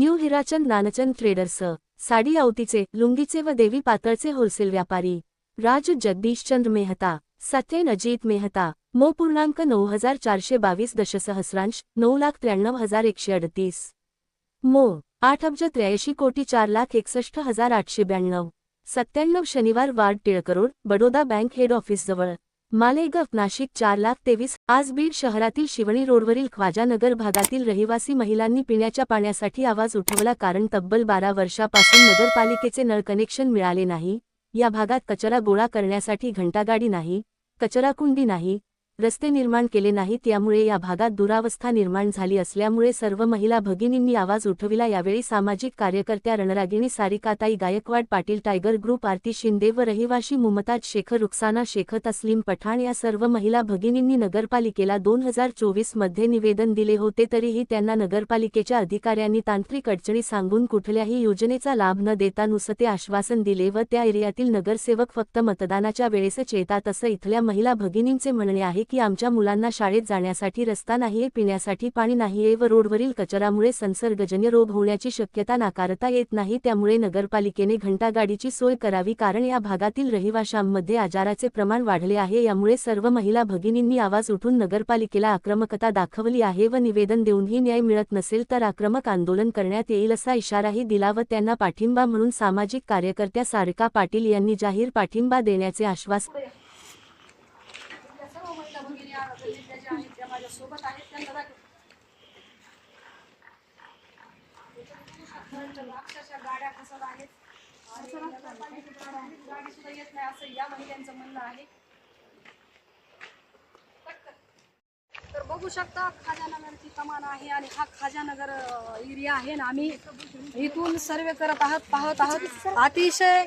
New Hirachand Nanchand traders sari आवतीचे लुंगीचे व देवी पातळचे होलसेल व्यापारी. राज जगदीशचंद्र मेहता सत्यन अजित मेहता मो पूर्णांक नऊ हजार चारशे बावीस दशसहस्रांश नऊ लाख त्र्याण्णव हजार एकशे अडतीस. मो आठ अब्ज त्र्याऐंशी कोटी चार लाख एकसष्ट हजार आठशे ब्याण्णव. सत्त्याण्णव शनिवार ward Tilak road Baroda bank head ऑफिसजवळ Malegaon Nashik चार लाख तेवीस आज बीड शहरातील शिवणी रोडवरील ख्वाजानगर भागातील रहिवासी महिलांनी पिण्याच्या पाण्यासाठी आवाज उठवला कारण तब्बल बारा वर्षापासून नगरपालिकेचे नळ कनेक्शन मिळाले नाही. या भागात कचरा गोळा करण्यासाठी घंटागाडी नाही कचराकुंडी नाही रस्ते निर्माण केले नाहीत त्यामुळे या भागात दुरावस्था निर्माण झाली असल्यामुळे सर्व महिला भगिनींनी आवाज उठविला. यावेळी सामाजिक कार्यकर्त्या रणरागिणी सारिकाताई गायकवाड पाटील टायगर ग्रुप आरती शिंदे व रहिवाशी मुमताज शेख रुखसाना शेख तस्लीम पठाण या सर्व महिला भगिनींनी नगरपालिकेला दोन हजार चोवीसमध्ये निवेदन दिले होते. तरीही त्यांना नगरपालिकेच्या अधिकाऱ्यांनी तांत्रिक अडचणी सांगून कुठल्याही योजनेचा लाभ न देता नुसते आश्वासन दिले व त्या एरियातील नगरसेवक फक्त मतदानाच्या वेळेसच येतात असं इथल्या महिला भगिनींचे म्हणणे आहे. की आमच्या मुलांना शाळेत जाण्यासाठी रस्ता नाहीये पिण्यासाठी पाणी नाहीये व रोडवरील कचरामुळे संसर्गजन्य रोग होण्याची शक्यता नाकारता येत नाही त्यामुळे नगरपालिकेने घंटागाडीची सोय करावी कारण या भागातील रहिवाशांमध्ये आजाराचे प्रमाण वाढले आहे. यामुळे सर्व महिला भगिनींनी आवाज उठून नगरपालिकेला आक्रमकता दाखवली आहे व निवेदन देऊनही न्याय मिळत नसेल तर आक्रमक आंदोलन करण्यात येईल असा इशाराही दिला व त्यांना पाठिंबा म्हणून सामाजिक कार्यकर्त्या सारिका पाटील यांनी जाहीर पाठिंबा देण्याचे आश्वासन त्या सर्व महिला भगिनी या गल्लीतल्या ज्या आहेत त्या माझ्या सोबत आहेत त्यांना दाखव अक्षरशः गाड्या फसत आहेत. आणि नगरपालिकेच्या गाडी सुद्धा येत नाही असं या महिलांचं म्हणणं आहे. तर बघू शकता खाजानगरची कमान आहे आणि हा खाजानगर एरिया आहे ना. आम्ही इथून सर्वे करत आहात पाहत आहोत. अतिशय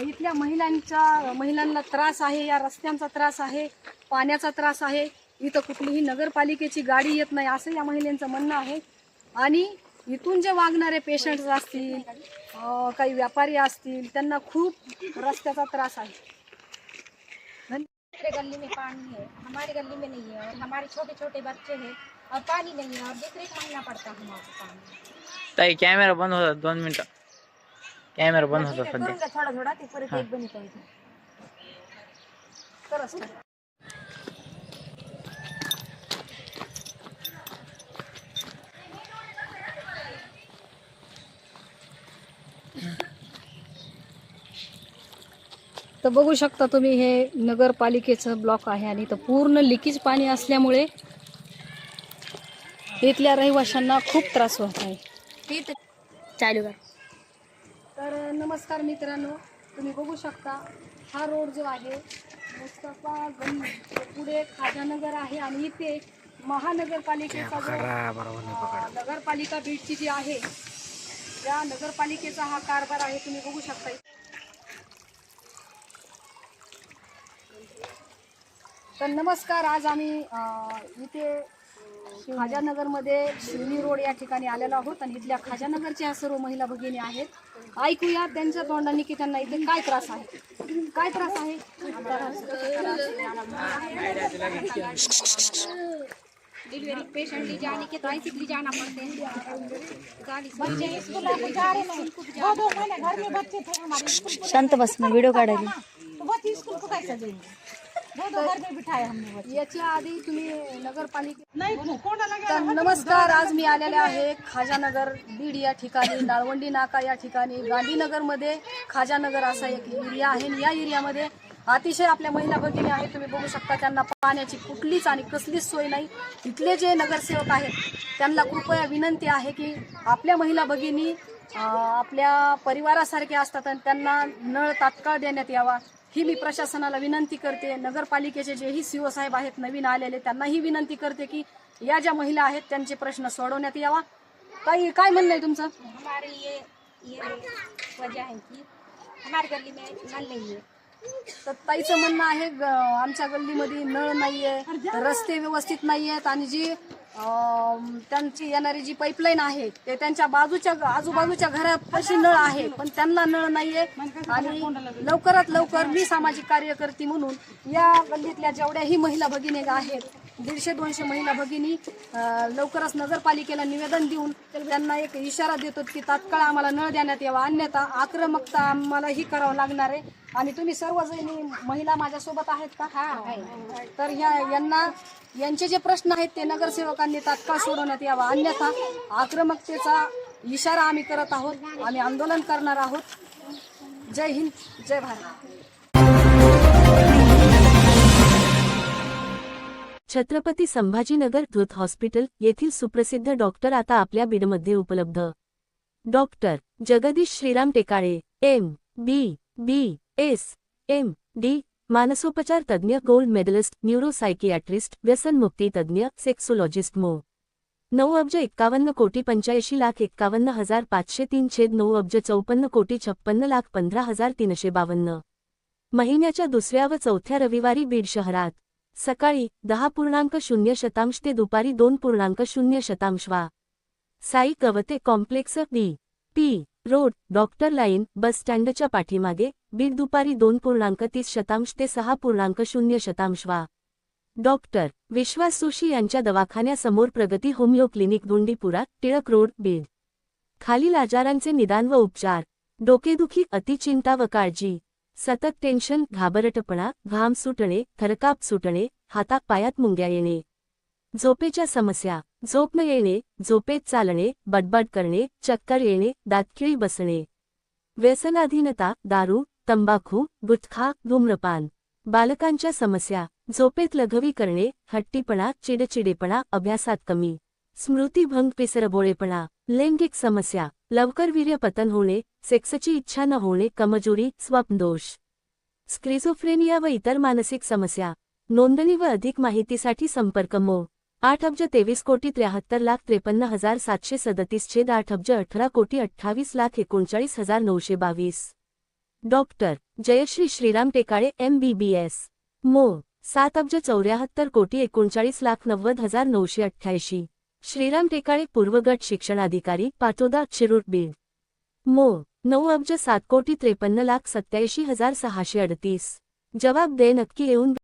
इथल्या महिलांच्या महिलांना त्रास आहे या रस्त्यांचा त्रास आहे पाण्याचा त्रास आहे. इथं कुठलीही नगरपालिकेची गाडी येत नाही असं या महिलांचं म्हणणं आहे. आणि इथून जे वागणारे पेशंट्स असतील काही व्यापारी असतील त्यांना खूप रस्त्याचा त्रास आहे. गली में पानी है हमारी गली में नहीं है और हमारे छोटे छोटे बच्चे हैं और पानी नहीं है और दूसरे को महीना पड़ता है हमारे पानी। ताई कॅमेरा बंद होता दोन मिनिटं. कॅमेरा बंद होता सध्या. थोडा थोडा ते परत एक बनी तर. बघू शकता तुम्ही हे नगरपालिकेचं ब्लॉक आहे आणि इथं पूर्ण लिकेज पाणी असल्यामुळे इथल्या रहिवाशांना खूप त्रास होत आहे. चालू कर. तर नमस्कार मित्रांनो तुम्ही बघू शकता हा रोड जो आहे मुस्तफा गंज पुढे खाजानगर आहे आणि इथे महानगरपालिकेचा जो नगरपालिका बीडची जी आहे त्या नगरपालिकेचा हा कारभार आहे तुम्ही बघू शकता. तर नमस्कार आज आम्ही इथे खाजानगरमध्ये शिवनी रोड या ठिकाणी आलेलो आहोत आणि इथल्या खाजानगरच्या ह्या सर्व महिला भगिनी आहेत. ऐकूया त्यांच्या तोंडाने की त्यांना इथे काय त्रास आहे. काय त्रास आहे? डिलीवरी पेशेंट ले जाने के तो ऐसे भी जाना पड़ते हैं गाड़ी से बच्चे स्कूल में जा रहे हैं दो दो महीने घर में बच्चे थे हमारे स्कूल शांत बस ना व्हिडिओ काढायला. तो बच्चे स्कूल को कैसे देंगे दो दो घर में बिठाए हमने बच्चे। याच्या आधी तुम्ही नगरपालिके तर नमस्कार आज मी आलेले आहे खाजानगर बीड या ठिकाणी नाळवंडी नाका या ठिकाणी गांधीनगरमध्ये खाजानगर असा एक एरिया आहे. आणि या एरियामध्ये अतिशय आपल्या महिला भगिनी आहेत. तुम्ही बघू शकता त्यांना पाण्याची कुठलीच आणि कसलीच सोय नाही. इथले जे नगरसेवक आहेत त्यांना कृपया विनंती आहे की आपल्या महिला भगिनी अं, आपल्या परिवारासारखे असतात आणि त्यांना नळ तात्काळ देण्यात यावा. ही मी प्रशासनाला विनंती करते. नगरपालिकेचे जेही सीओ साहेब आहेत नवीन आलेले त्यांनाही विनंती करते की या ज्या महिला आहेत त्यांचे प्रश्न सोडवण्यात यावा. काही काय म्हणणं आहे तुमचं? हमारे ये वजह है कि हमारी गली में नल नहीं है। तर ताईचं म्हणणं आहे ग- आमच्या गल्लीमध्ये नळ नाहीये रस्ते व्यवस्थित नाही आहेत आणि जी त्यांची येणारी जी पाईपलाईन आहे ते त्यांच्या बाजूच्या आजूबाजूच्या घरापाशी नळ आहे पण त्यांना नळ नाहीये. आणि लवकरात लवकर मी सामाजिक कार्यकर्ती म्हणून या गल्लीतल्या जेवढ्याही महिला भगिनी आहेत दीडशे दोनशे महिला भगिनी लवकरच नगरपालिकेला निवेदन देऊन त्यांना एक इशारा देतो की तात्काळ आम्हाला नळ देण्यात यावा. अन्यथा आक्रमकता आम्हाला ही करावं लागणार आहे. आणि तुम्ही सर्वजणी महिला माझ्यासोबत आहेत का? तर ह्या यांना यांचे जे प्रश्न आहेत ते लोकांनी तात्काळ सोडवण्यात यावा. अन्यथा आक्रमकतेचा इशारा आम्ही करत आहोत. आम्ही आंदोलन करणार आहोत. जय हिंद जय भारत. छत्रपती संभाजीनगर धृत हॉस्पिटल येथील सुप्रसिद्ध डॉक्टर आता आपल्या बीडमध्ये उपलब्ध. Doctor Jagdish Shriram Tekale M B B S M D मानसोपचार तज्ज्ञ गोल्ड मेडलिस्ट न्यूरोसायकियाट्रिस्ट व्यसनमुक्ती तज्ज्ञ सेक्सोलॉजिस्ट मो. नऊ अब्ज एक्कावन्न कोटी पंच्याऐंशी लाख एक्कावन्न हजार पाचशे तीन छेद नऊ अब्ज चौपन्न कोटी छप्पन्न लाख पंधरा हजार तीनशे बावन्न. महिन्याच्या दुसऱ्या व चौथ्या रविवारी बीड शहरात. सकाळी दहा पूर्णांक शून्य शतांश ते दुपारी दोन पूर्णांक शून्य शतांश वा. Sai Kawate complex D. P. Road doctor line bus स्टँडच्या पाठीमागे बीड दुपारी दोन पूर्णांक तीस शतांश ते सहा पूर्णांक शून्य शतांश वा. डॉक्टर विश्वास जोशी यांच्या दवाखान्यासमोर Pragati homeo clinic Dhundipura Tilak road Beed. खालील आजारांचे निदान व उपचार. डोकेदुखी अतिचिंता व काळजी. सतत टेन्शन घाबरटपणा घाम सुटणे थरकाप सुटणे हातात पायात मुंग्या येणे. झोपेच्या समस्या. झोप न येणे झोपेत चालणे बडबड करणे चक्कर येणे दातखिळी बसणे. व्यसनाधीनता दारू तंबाखू गुटखा धूम्रपान बालकांच्या समस्या झोपेत लघवी करणे हट्टीपणा चिडचिडेपणा अभ्यासात कमी स्मृतिभंग पिसरबोळेपणा लैंगिक समस्या लवकर वीर्यपतन होणे सेक्सची इच्छा न होणे कमजोरी स्वप्नदोष स्क्रिझोफ्रेनिया व इतर मानसिक समस्या नोंदणी व अधिक माहितीसाठी संपर्क मो आठ अब्ज तेवीस कोटी त्र्याहत्तर लाख त्रेपन्न हजार सातशे सदतीस छेद आठ अब्ज अठरा कोटी अठ्ठावीस लाख एकोणचाळीस हजार नऊशे बावीस. Doctor Jayashree Shriram Tekale M B B S मो सात अब्ज चौऱ्याहत्तर कोटी एकोणचाळीस लाख नव्वद हजार नऊशे अठ्ठ्याऐंशी. श्रीराम टेकाळे पूर्वगट शिक्षणाधिकारी पाटोदा शिरूर बीड. मो नऊ अब्ज सात कोटी त्रेपन्न लाख सत्याऐंशी हजार सहाशे अडतीस. जबाब दे नक्की येऊन